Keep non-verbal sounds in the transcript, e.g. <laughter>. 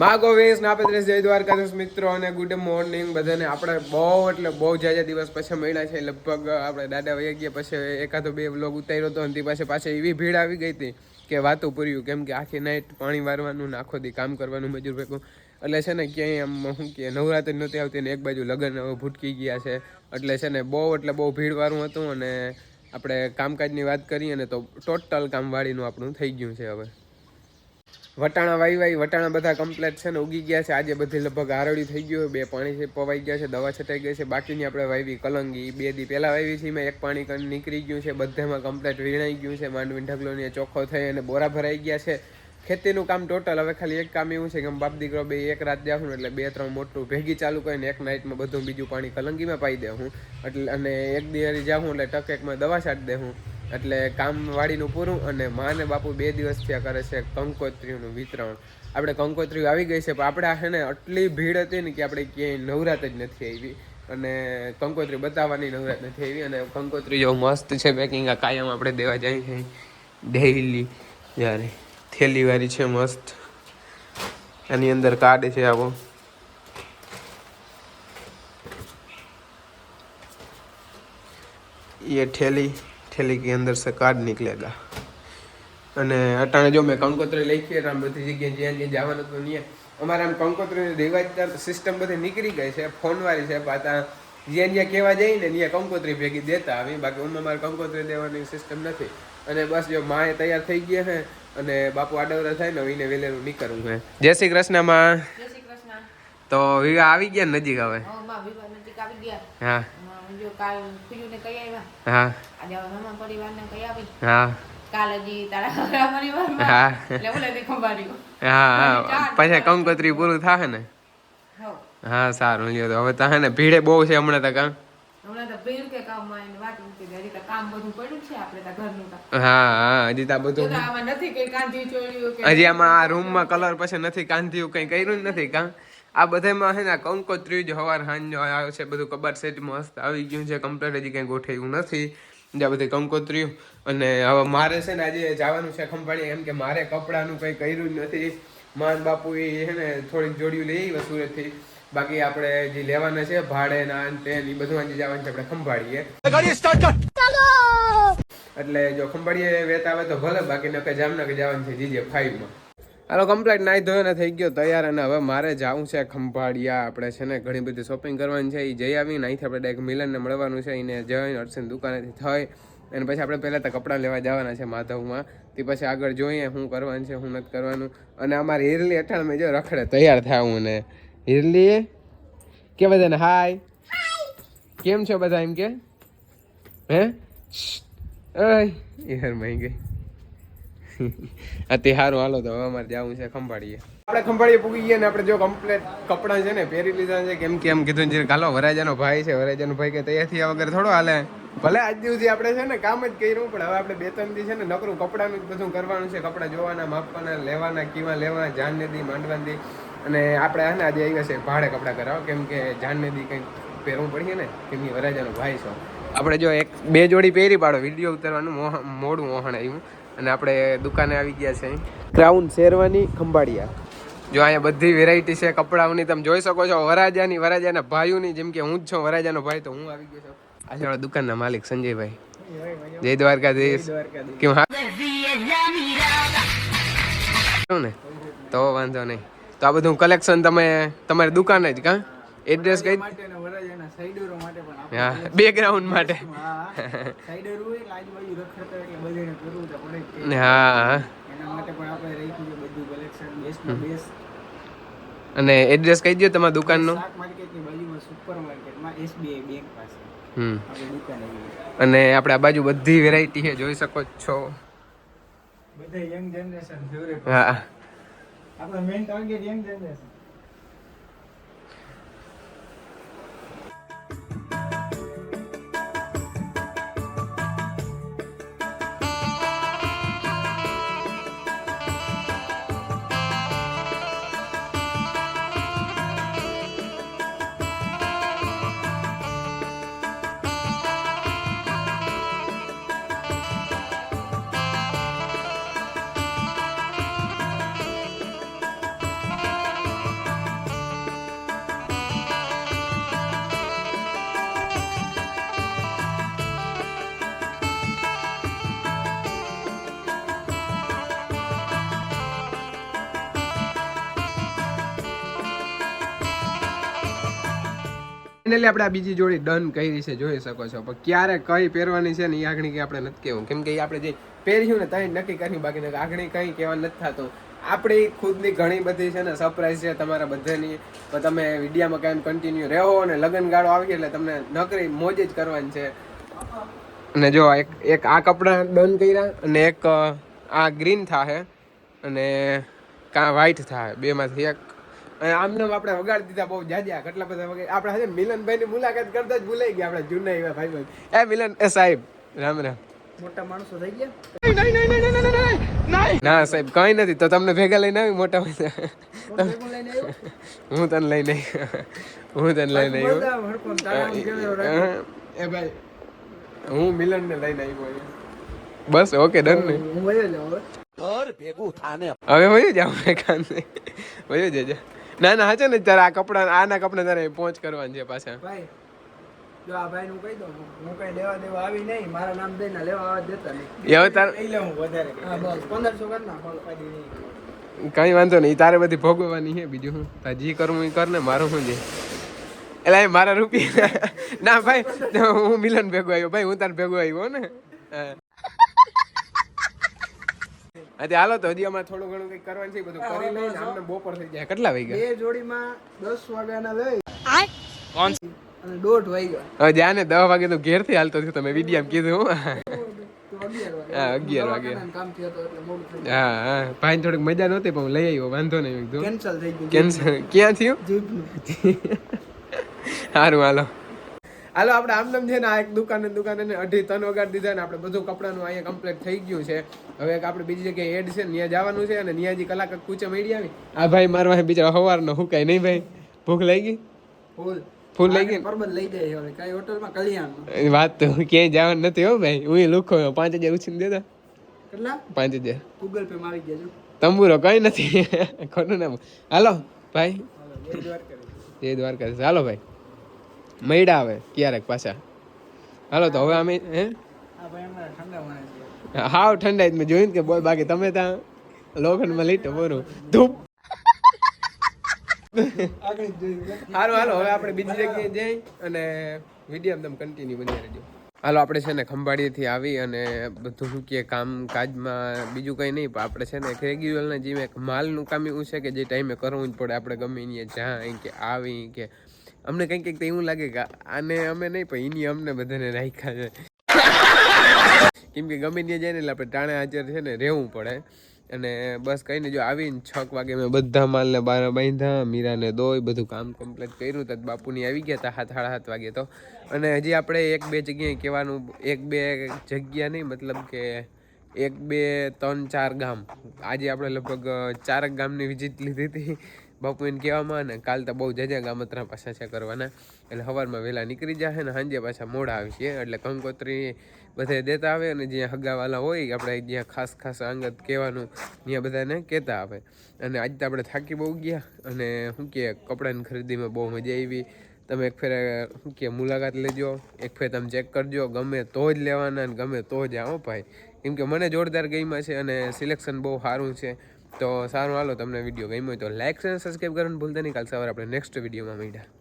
માગો ગોવેશ ના પેદ્રેસ જય દ્વારકાધીશ મિત્રો અને ગુડ મોર્નિંગ બધાને. આપણે બહુ એટલે બહુ જાજા દિવસ પછી મળ્યા છે. લગભગ આપણે દાદા વહી ગયા પછી એકાદો બે વ્લોગ ઉતાર્યો હતો અને પાસે પાછી એવી ભીડ આવી ગઈ હતી કે વાતું પૂર્યું કેમ કે આખી નાઈટ પાણી વારવાનું ને આખો દી કામ કરવાનું મજૂર ભેગું. એટલે છે ને ક્યાંય આમ શું કે નવરાત્રી નહોતી આવતી ને એક બાજુ લગ્ન ભૂટકી ગયા છે. એટલે છે ને બહુ એટલે બહુ ભીડવાળું હતું અને આપણે કામકાજની વાત કરીએ ને તો ટોટલ કામવાળીનું આપણું થઈ ગયું છે હવે. વટાણા વાઈ વાઈ વટાણા બધા કમ્પ્લેટ છે ને ઉગી ગયા છે. આજે બધી લગભગ આરળી થઈ ગયું બે પાણી પવાઈ ગયા છે, દવા છટાઈ ગઈ છે. બાકીની આપણે વાવી કલંગી બે દી પહેલાં વાવી છે, એમાં એક પાણી નીકળી ગયું છે. બધામાં કમ્પ્લેટ વીણાઈ ગયું છે. માંડવી ઢગલોની ચોખ્ખો થઈ અને બોરા ભરાઈ ગયા છે. ખેતીનું કામ ટોટલ હવે ખાલી એક કામ એવું છે કે બાપ દીકરો બે એક રાત જાઉં એટલે બે ત્રણ મોટું ભેગી ચાલુ કરીને એક નાઇટમાં બધું બીજું પાણી કલંગીમાં પાઈ દે હું એટલે અને એક દિવાળી જાઉં એટલે ટકેકમાં દવા છાંટ દઉં એટલે કામવાળીનું પૂરું અને મા ને બાપુ બે દિવસ થયા કરે છે કંકોત્રીનું વિતરણ. આપણે કંકોત્રી આવી ગઈ છે, પણ આપણે છે ને આટલી ભીડ હતી ને કે આપણે ક્યાંય નવરાત જ નથી આવી. અને કંકોત્રી બતાવવાની નવરાત નથી આવી અને કંકોત્રી જો મસ્ત છે પેકિંગ આ કાયમ આપણે દેવા જાય છે. ડેઈલી જ્યારે થેલીવાળી છે મસ્ત. એની અંદર કાર્ડ છે આવો. એ ઠેલી ठेली के अंदर से कार्ड निकलेगा અને અટાણે જો મેં કંકોત્રી લખી આમ બધી જગ્યાએ જ્યાં જ્યાં જવાનું હતું ત્યાં અમારે આમ કંકોત્રીની રિવાજ સિસ્ટમ બધી નીકળી ગઈ છે ફોનવાળી છે પાછા જ્યાં જ્યાં કહેવા જઈએ ને ત્યાં કંકોત્રી ભેગી દેતા આવી બાકી હું અમારે કંકોત્રી દેવાની સિસ્ટમ નથી અને બસ જો માએ તૈયાર થઈ ગયા છે અને બાપુ આડવરા થાય ને એને વેલેનું નીકળવું છે જય શ્રી કૃષ્ણ માં જય શ્રી કૃષ્ણ તો વિવાહ આવી ગયા ને નજીક હવે હવે માં વિવાહ નજીક આવી ગયા હા હમણાં જો કાલ પીયુને કહી આવ્યા. હા. આજે મામા પરિવારને કહી આવી હા. કાલ તારા પરિવારમાં. હા. એટલે બોલે તે હા હા. પછી કંકોત્રી પૂરું થાય ને? હા સારું. લ્યો તો હવે તો હે ને ભીડે બહુ છે હમણાં તો કાં હમણાં તો ભીડ કે કામમાં એને વાત મૂકી દે. તો કામ બધું પડ્યું છે આપણે તો ઘરનું કામ હા હા. હજી તો બધું આમાં નથી કે કાંધી ચોળ્યું કે હજી આમાં આ રૂમમાં કલર પછી નથી કાંધ્યું કંઈ કર્યું જ નથી કાં? આ બધામાં છે ને આ કંકોત્રી જ હવાર હાંજ આવે છે. બધું કબાટ સેટ મસ્ત આવી ગયું છે. કમ્પ્લેટ હજી કંઈ ગોઠવ્યું નથી. જ્યાં બધી કંકોત્રીઓ. અને હવે મારે છે ને આજે જવાનું છે ખંભાળી એમ કે મારે કપડાનું કંઈ કર્યું જ નથી. માન બાપુ એ છે ને થોડીક જોડિયું લઈ આવ્યા સુરતથી. બાકી આપણે જે લેવાના છે ભાડે ના તે એ બધું આજે જવાનું છે આપણે ખંભાળીએ. એટલે જો ખંભાળીએ વેતા આવે તો ભલે બાકી નકે જામનગર જવાનું છે જીજે ફાઈવમાં હાલો કમ્પ્લીટ નાઈ ને થઈ ગયો, તૈયાર અને હવે મારે જવું છે ખંભાળિયા. આપણે છે ને ઘણી બધી શોપિંગ કરવાની છે એ જઈ આવીને અહીંથી આપણે ડાયરેક્ટ મિલનને મળવાનું છે એને જઈને અર્ચન દુકાનેથી થઈ. અને પછી આપણે પહેલાં તો કપડાં લેવા જવાના છે માધવમાં. તે પછી આગળ જોઈએ શું કરવાનું છે, શું નથી કરવાનું. અને અમારે હિરલી અઠાણમાં જો રખડે, તૈયાર થવું ને. હિરલી, કે બધાને હાય? કેમ છો બધા એમ કે? હે? યાર મહી ગઈ. <laughs> અતિ સારું હાલો, તો હવે અમારે જવું છે ખંભાળીએ. આપણે ખંભાળીએ પૂગી ગયા ને આપણે જો કમ્પ્લેટ કપડાં છે ને, પહેરી લીધા છે. કેમ કે એમ કીધું છે ગાલો વરાજાનો ભાઈ છે, વરાજાનો ભાઈ કે તૈયાર થયા વગર થોડો હાલે. ભલે આજ દિવસથી આપણે છે ને કામ જ કર્યું, પણ હવે આપણે બે ત્રણ દી છે ને નકરું કપડાનું જ બધું કરવાનું છે. કપડાં જોવાના, માપવાના, લેવાના, કીવા લેવાના જાન માંડવાની અને આપણે આને આજે આવ્યા છે ભાડે કપડાં કરાવો કેમ કે જાન નદી કંઈક પહેરવું પડીએ ને કેમની વરાજાનો ભાઈ છો. આપણે જો એક બે જોડી પહેરી પાડો, વીડિયો ઉતારવાનું મોડું મોહણ આવ્યું. અને આપણે દુકાને આવી ગયા છે. ક્રાઉન શેરવાની ખંભાળિયા. જો અહીંયા બધી વેરાયટી છે કપડાઓની તમે જોઈ શકો છો વરાજાની વરાજાના ભાઈઓની જેમ કે હું જ છું વરાજાનો ભાઈ તો હું આવી ગયો છું. આજે વાળા દુકાનના માલિક સંજયભાઈ. જય દ્વારકાધીશ. કેમ હા? ને? તો વાંધો નહીં. તો આ બધું કલેક્શન તમે તમારી દુકાને જ કાં? એડ્રેસ કઈ? બેકગ્રાઉન્ડ માટે હા અને એડ્રેસ કહી દો તમારા દુકાનનું. અને આપણે આ બાજુ બધી વેરાયટી છે જોઈ શકો છો. બધા યંગ જનરેશન ફેવરેટ હા. આપણો main target young generation finally આપણે આ બીજી જોડી ડન કરી છે, જોઈ શકો છો. પણ ક્યારે કઈ પહેરવાની છે ને એ આગળ કે આપણે નથી કહેવું. કેમ કે આપણે જે પહેર્યું ને ત્યાં નક્કી કર્યું, બાકી આગળ કઈ કહેવા નથી થતું. આપણી ખુદની ઘણી બધી છે ને સરપ્રાઈઝ છે તમારા બધાની. તો તમે વિડીયામાં કાયમ કન્ટિન્યુ રહો અને લગ્ન ગાળો આવી એટલે તમને નકરી મોજ જ કરવાની છે. અને જો એક એક આ કપડાં ડન કર્યા અને એક આ ગ્રીન થાહે અને કાં વ્હાઈટ થાય બેમાંથી એક આમને આમ આપણે વગાડી દીધા બહુ જાજ્યા કેટલા બધા વગાડી આપણે હજે મિલનભાઈની મુલાકાત કરતા જ ભૂલાઈ ગયા આપણે જૂના એવા ભાઈ એ મિલન એ સાહેબ રામ રામ. મોટા માણસો થઈ ગયા? ના સાહેબ કઈ નથી તો તમને ભેગા લઈને આવી મોટા હું તને લઈને હું તને લઈને આવ્યો. ને? એ ભાઈ હું મિલન ને લઈને આવ્યો બસ ઓકે ડન ને. હું વયો જાઉં હવે. હવે વયું જાવ કાંદે વયું જજે. ના ના હાચે ને તારે આ કપડા આના કપડા તારે પહોંચ કરવાની છે પાછા. ભાઈ જો આ ભાઈ નું કહી દઉં હું કઈ લેવા દેવા આવી નહીં મારા નામ દઈને લેવા આવવા દેતા નહીં. હવે તાર લઈ લઉં વધારે. હા બસ. પંદરસો કરી નાખો કઈ વાંધો નહીં તારે બધી ભોગવવાની છે બીજું શું? તાર જે કરવું એ કર ને મારું શું છે? એટલે મારા રૂપિયા ના ભાઈ હું મિલન ભેગો આવ્યો. ભાઈ હું તાર ભેગો આવ્યો ને. હા હાલો તો હજી અમારે થોડું ઘણું કંઈક કરવાનું છે બધું કરી લઈને આમને બપોર થઈ જાય. કેટલા વાગ્યા? બે જોડીમાં દસ વાગ્યાના લઈ અને દોઢ વાગ્યા. હવે જાને ને દસ વાગે તો ઘેરથી હાલતો થયો તમે વિડીયામ કીધું હો. તો અગિયાર વાગે. હા હા હા. ભાઈ થોડીક મજા નહોતી પણ હું લઈ આવ્યો વાંધો નહીં કેન્સલ થઈ ગયું. કેન્સર ક્યાં થયું? હારું સારું હાલો. હાલો આપણે આમ નામ છે ને આ એક દુકાને દુકાને અઢી ત્રણ વગાડી દીધા ને આપણે બધું કપડાનું અહીંયા કમ્પ્લીટ થઈ ગયું છે. હવે આપણે બીજી જગ્યાએ એડ છે ત્યાં જવાનું છે અને નિયાજી કલાક કૂચે મળી આવી. આ ભાઈ મારવા બીજા સવારનો હું કઈ નહીં ભાઈ. ભૂખ લઈ ગઈ ફૂલ ફૂલ લઈ ગઈ પરબત લઈ જાય હવે કઈ હોટલમાં કલ્યાણ વાત તો ક્યાંય જવાનું નથી હો ભાઈ. હું લુખો પાંચ હજાર ઉછીને દેતા. કેટલા? પાંચ હજાર. ગૂગલ પે મારી ગયા તંબુરો કઈ નથી. <laughs> ખોટું નામ. હાલો ભાઈ. દ્વારકા જય દ્વારકા હાલો ભાઈ. મૈડા આવે ક્યારેક પાછા. હાલો તો હવે અમે, હે? હાવ ઠંડા મેં જોયું કે બોલ બાકી તમે ત્યાં લોખંડમાં લીટો બોરું ધૂપ. હાલો હાલો, હવે આપણે બીજી જગ્યાએ જઈ અને વીડિયો તમે કન્ટિન્યુ બની રહેજો. હાલો, આપણે છે ને ખંભાળીથી આવી અને બધું કે કામ કાજમાં બીજું કંઈ નહીં, પણ આપણે છે ને રેગ્યુલરના એક માલનું કામ એવું છે કે જે ટાઈમે કરવું જ પડે. આપણે ગમે ત્યાં જ્યાં કે આવી કે અમને કંઈક કંઈક એવું લાગે કે આને અમે નહીં, પણ એની અમને બધાને રાખ્યા છે. કેમ કે ગમે ત્યાં જાય ને એટલે આપણે ટાણે હાજર છે ને રહેવું પડે. અને બસ કહીને જો આવીને છક વાગે મેં બધા માલને બહાર બાંધ્યા, મીરાને દોય બધું કામ કમ્પ્લીટ કર્યું. તો બાપુની આવી ગયા હતા હાથ, સાડા સાત વાગે તો. અને હજી આપણે એક બે જગ્યાએ કહેવાનું, એક બે જગ્યા નહીં, મતલબ કે એક, બે, ત્રણ, ચાર ગામ. આજે આપણે લગભગ ચારક ગામની વિઝિટ લીધી હતી. બાપુને કહેવામાં ને કાલ તો બહુ જજા ગામત્રા પાછા છે કરવાના. એટલે સવારમાં વહેલા નીકળી જશે ને સાંજે પાછા મોડા આવશે એટલે કંકોત્રી બધે દેતા આવે અને જ્યાં હગાવાલા હોય, આપણે જ્યાં ખાસ ખાસ અંગત કહેવાનું ત્યાં બધાને કહેતા આવે. અને આજ તો આપણે થાકી બહુ ગયા અને શું કહે કપડાની ખરીદીમાં બહુ મજા આવી. તમે એક ફેર શું કે મુલાકાત લેજો. એક ફેર તમે ચેક કરજો. ગમે તો જ લેવાના અને ગમે તો જ આવો ભાઈ. કેમ કે મને જોરદાર ગેમમાં છે અને સિલેક્શન બહુ સારું છે. તો સારું, હાલો, તમને વીડિયો ગમ્યો હોય તો લાઈક અને સબસ્ક્રાઈબ કરવાનું ભૂલતા નહીં. કાલ સવારે આપણે નેક્સ્ટ વિડીયોમાં મળ્યા